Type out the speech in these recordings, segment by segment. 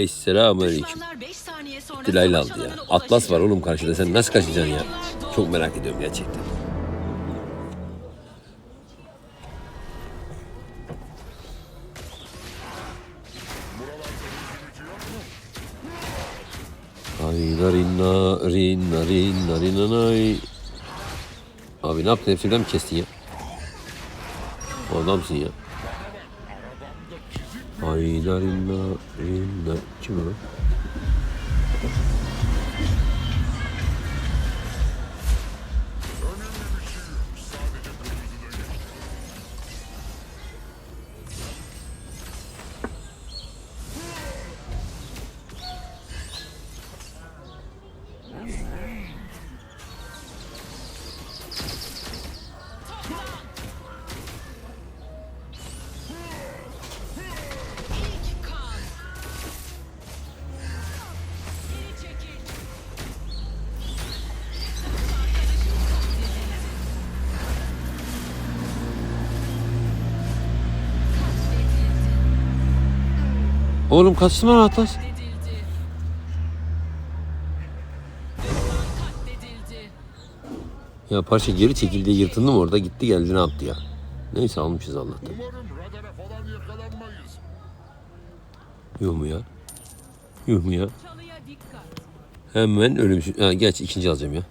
Esselamu aleyküm. Düşmanlar 5 saniye sonra Dilayla savaş aldı ya. Atlas var oğlum karşıda. Sen nasıl kaçacaksın ya? Çok merak ediyorum gerçekten. Ay narina rin narin narinanay. Abi ne yaptın? Hepsinden mi kestin ya? Adamsın ya. Ay narina in the tube. Oğlum kaçtın lan Atlas. Ya parça geri çekildi yırtındım orada gitti geldi ne yaptı ya. Neyse almışız Allah'tan. Umarım. Yuh mu ya? Yuh mu ya? Hemen ölümsüz. Ha, geç ikinci alacağım ya.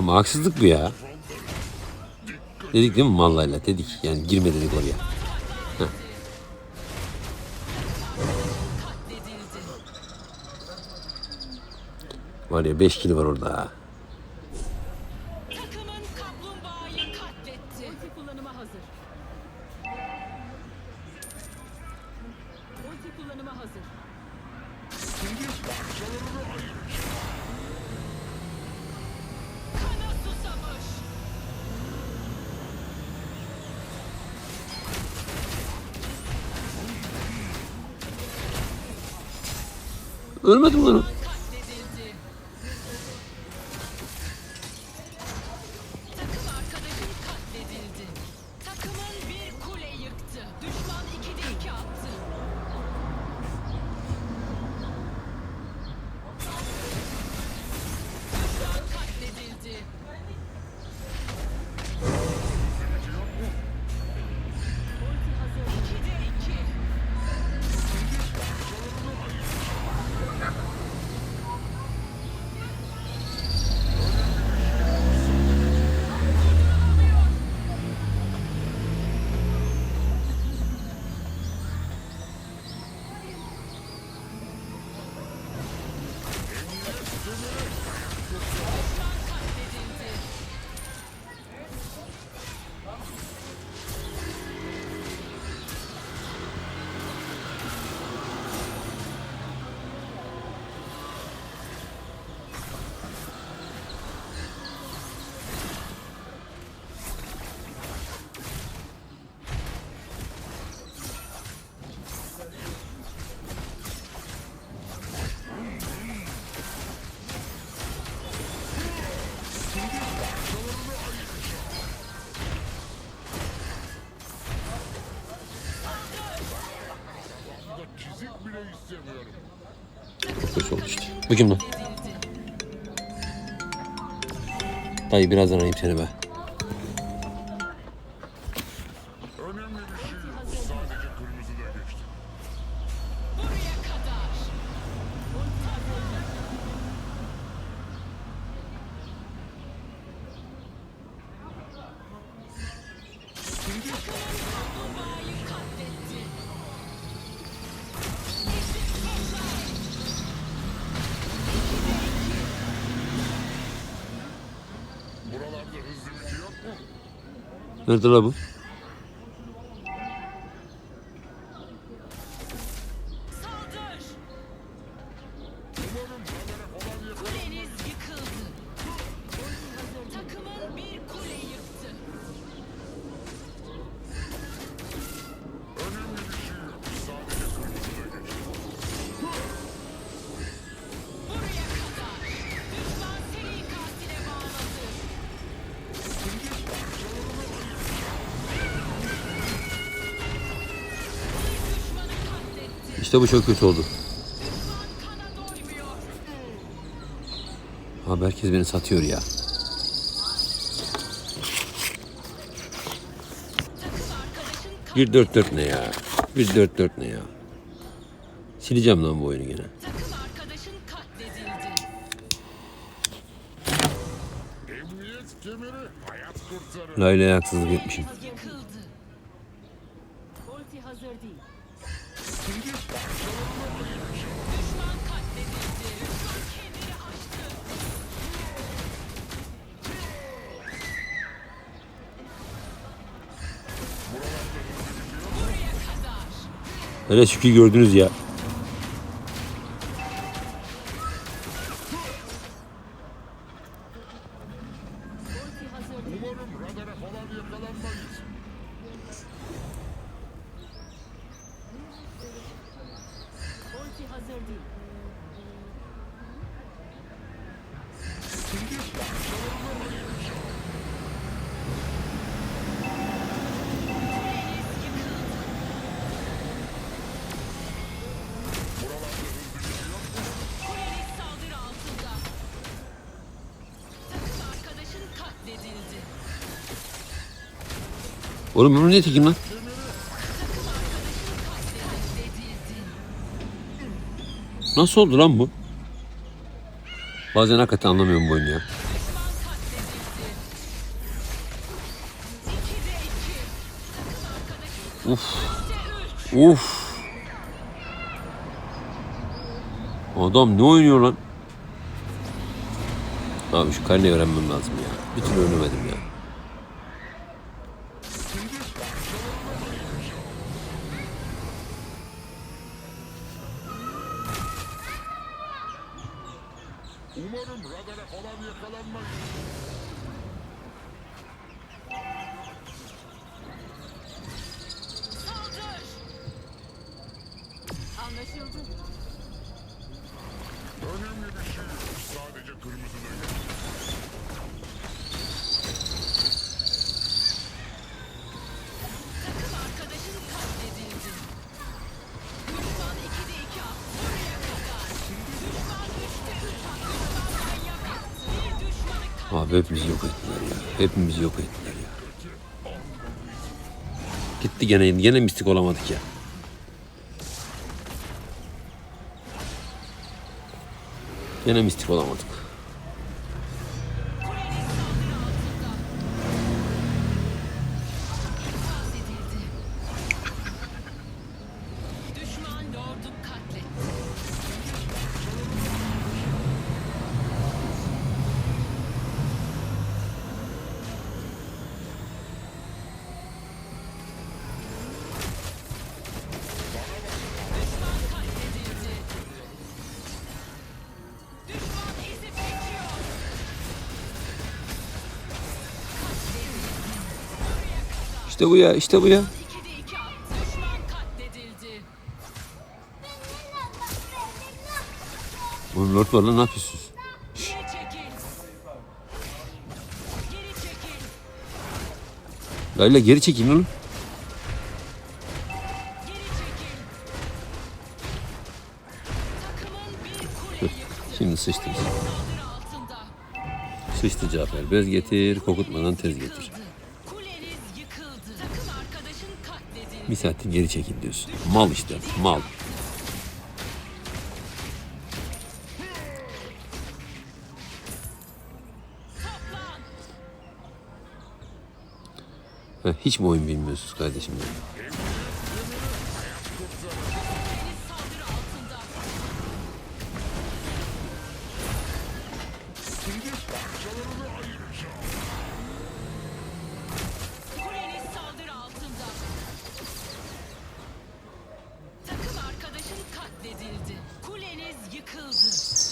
Ama haksızlık bu ya. Dedik değil mi mallayla dedik. Yani girme dedik oraya. Var ya 5 kilo var orada. Ölmedim lan. Kötü oldu. Bu kim lan? Dayı birazdan arayayım seni be. मतलब İşte bu çok kötü oldu. Abi herkes beni satıyor ya. Bir dört dört ne ya? Bir dört dört ne ya? Sileceğim lan bu oyunu gene. Layla'ya haksızlık etmişim. Ulti hazır değil. Hele şükür gördünüz ya. Umarım radara falan yakalanmayız. Oğlum bunu niye tekim lan? Nasıl oldu lan bu? Bazen hakikaten anlamıyorum bu oyunu ya. Uf. Uf. Adam ne oynuyor lan? Abi şu karneyi öğrenmem lazım ya. Bir türlü öğrenemedim ya. Radara falan yakalanmayız. Saldır. Anlaşıldı. Önemli bir şey yok. Sadece kırmızıda geçiyor. Abi hepimizi yok ettiler ya. Hepimizi yok ettiler ya. Gitti gene gene mistik olamadık ya. Gene mistik olamadık. İşte bu ya işte bu ya. 2'de 2 attı. Düşman katledildi. Oğlum lord var lan ne yapıyorsunuz? Layla geri çekeyim oğlum. Şimdi altında. Sıçtı Cafer. Bez getir, kokutmadan tez getir. Bir saattir geri çekil diyorsun. Mal işte, mal. Heh, hiç mi oyun bilmiyorsunuz kardeşim? ya? Yakuza.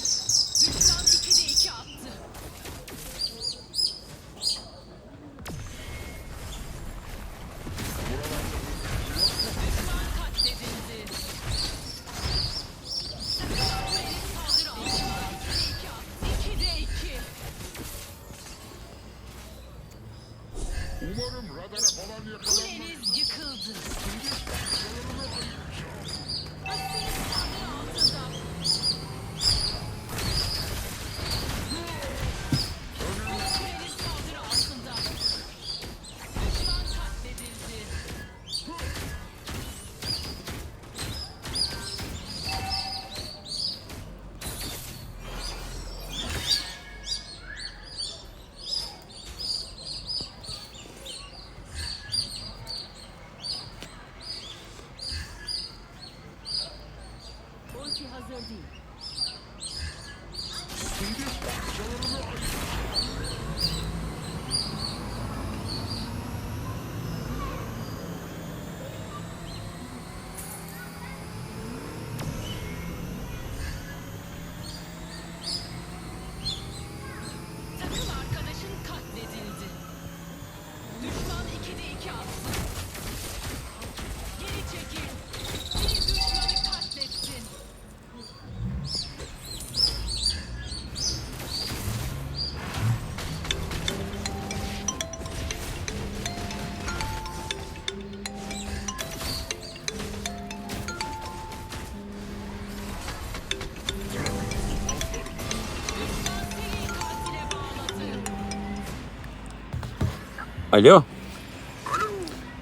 Alo.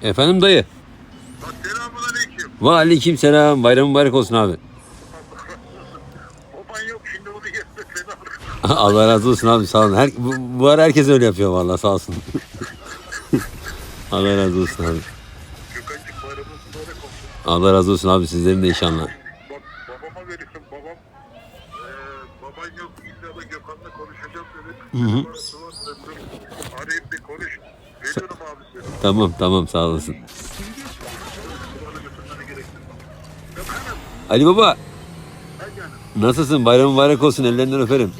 Efendim dayı. Selamun aleyküm. Ve aleyküm selam. Bayram mübarek olsun abi. Baban yok şimdi onu Allah razı olsun abi sağ olun. Her, bu, bu ara herkes öyle yapıyor vallahi sağ olsun. Allah razı olsun abi. Mübarek olsun. Allah razı olsun abi sizlerin de inşallah. Tamam tamam sağ olasın. Ali baba nasılsın? Bayram mübarek olsun ellerinden öperim.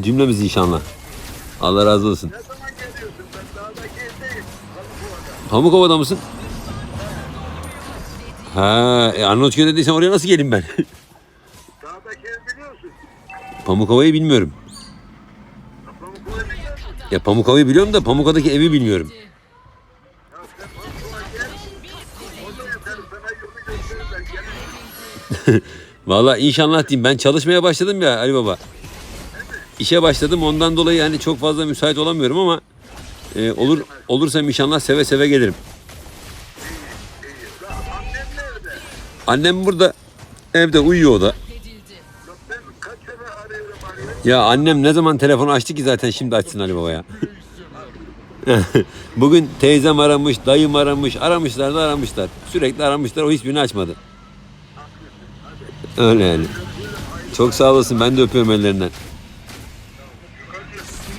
Cümlemiz inşallah. Allah razı olsun. Pamukova'da mısın? Ha, e, Arnavutköy'de dediysem oraya nasıl geleyim ben? Biliyorsun. Pamukova'yı bilmiyorum. Ya Pamukova'yı biliyorum da Pamukova'daki evi bilmiyorum. Vallahi inşallah diyeyim ben çalışmaya başladım ya Ali Baba. İşe başladım ondan dolayı hani çok fazla müsait olamıyorum ama e, olur olursam inşallah seve seve gelirim. Annem burada evde uyuyor o da. Ya annem ne zaman telefonu açtı ki zaten şimdi açsın Ali Baba ya. Bugün teyzem aramış, dayım aramış, aramışlar da aramışlar. Sürekli aramışlar o hiçbirini açmadı. Öyle yani. Çok sağ olasın ben de öpüyorum ellerinden.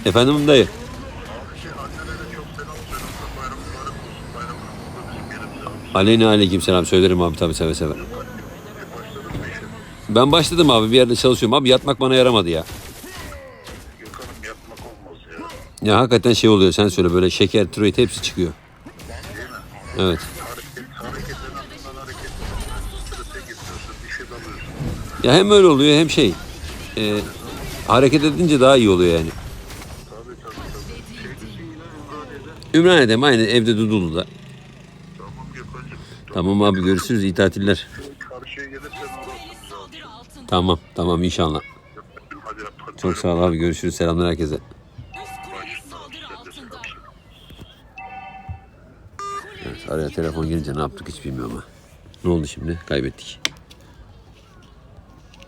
Efendim dayı. Aleyna aleyküm selam söylerim abi tabii seve seve. Ben başladım abi bir yerde çalışıyorum abi yatmak bana yaramadı ya. Ya. Hakikaten şey oluyor sen söyle böyle şeker, tiroid hepsi çıkıyor. Evet. Ya hem öyle oluyor hem şey. e, hareket edince daha iyi oluyor yani. Tabii tabii tabii. Evde Dudullu'da. Tamam. Tamam abi görüşürüz iyi tatiller. Tamam tamam inşallah. Çok sağ ol abi görüşürüz selamlar herkese. Araya telefon gelince ne yaptık hiç bilmiyorum ha. Ne oldu şimdi? Kaybettik.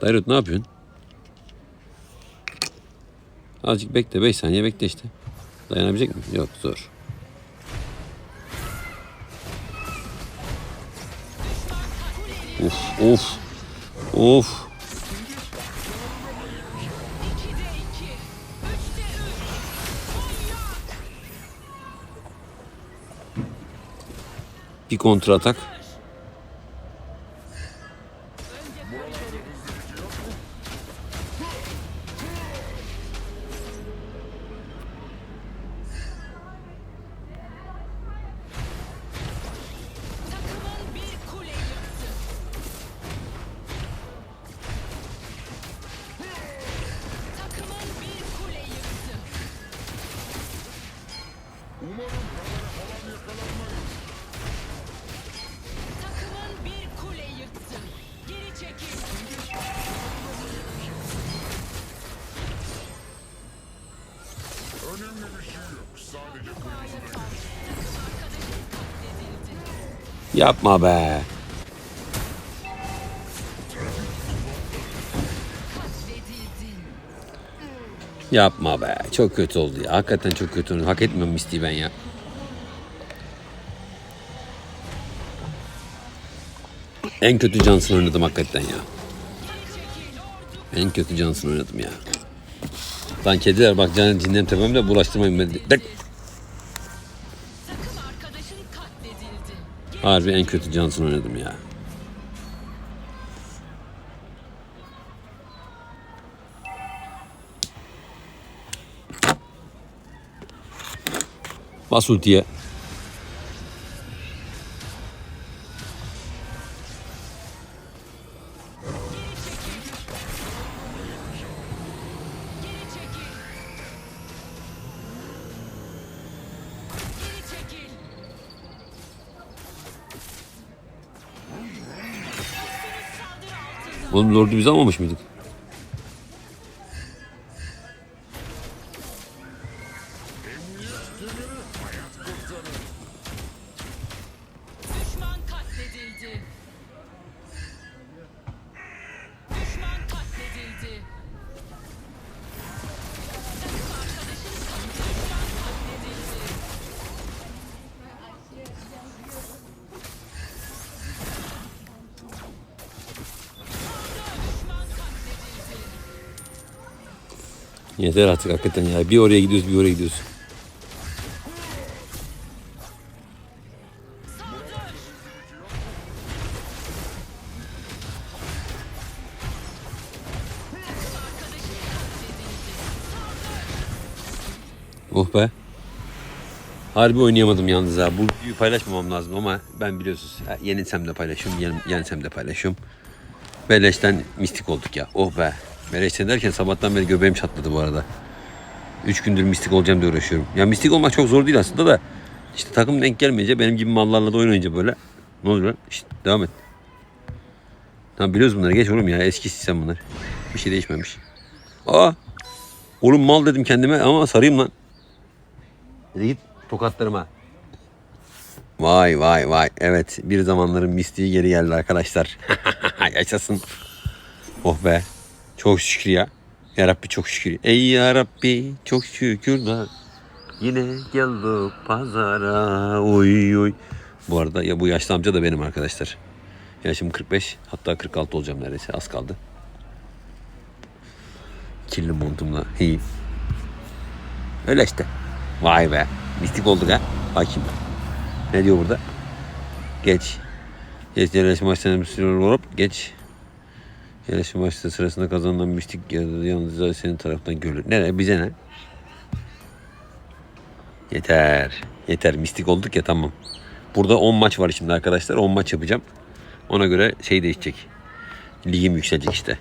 Dairot ne yapıyorsun? Azıcık bekle 5 saniye bekle işte. Dayanabilecek mi? Yok zor. Of of. Of. Bir kontra Yapma be. Yapma be. Çok kötü oldu ya. Hakikaten çok kötü oldu. Hak etmiyorum Misty'yi ben ya. En kötü Johnson oynadım hakikaten ya. En kötü Johnson oynadım ya. Lan kediler bak can cinnem tepemde bulaştırmayın beni. Harbi en kötü Johnson oynadım ya. Bas ultiye. Oğlum Lord'u biz almamış mıydık? Yeter artık hakikaten ya. Bir oraya gidiyoruz bir oraya gidiyoruz. Oh be. Harbi oynayamadım yalnız ha. Bu videoyu paylaşmamam lazım ama ben biliyorsunuz. Yenilsem de paylaşıyorum, yen, yensem de paylaşıyorum. Beleş'ten mistik olduk ya. Oh be. Beleş'ten derken sabahtan beri göbeğim çatladı bu arada. Üç gündür mistik olacağım diye uğraşıyorum. Ya mistik olmak çok zor değil aslında da. İşte takım denk gelmeyince benim gibi mallarla da oynayınca böyle. Ne oluyor lan? İşte devam et. Tamam biliyoruz bunları. Geç oğlum ya. Eski sistem bunlar. Bir şey değişmemiş. Aa. Oğlum mal dedim kendime ama sarayım lan. Hadi git tokatlarıma. Vay vay vay. Evet bir zamanların mistiği geri geldi arkadaşlar. Yaşasın. Oh be. Çok şükür ya. Ya Rabbi çok şükür. Ey ya Rabbi çok şükürler. Yine geldik pazara. Oy oy. Bu arada ya bu yaşlı amca da benim arkadaşlar. Yaşım 45 hatta 46 olacağım neredeyse az kaldı. Kirli montumla. İyi. Öyle işte. Vay be. Mistik olduk ha. Bakayım. Ne diyor burada? Geç. Geç yerleşme sürü olup geç. Yerleşme maçları sırasında kazanılan mistik yalnızca senin taraftan görülür. Nereye? Bize ne? Yeter. Yeter. Mistik olduk ya tamam. Burada 10 maç var şimdi arkadaşlar. 10 maç yapacağım. Ona göre şey değişecek. Ligim yükselecek işte.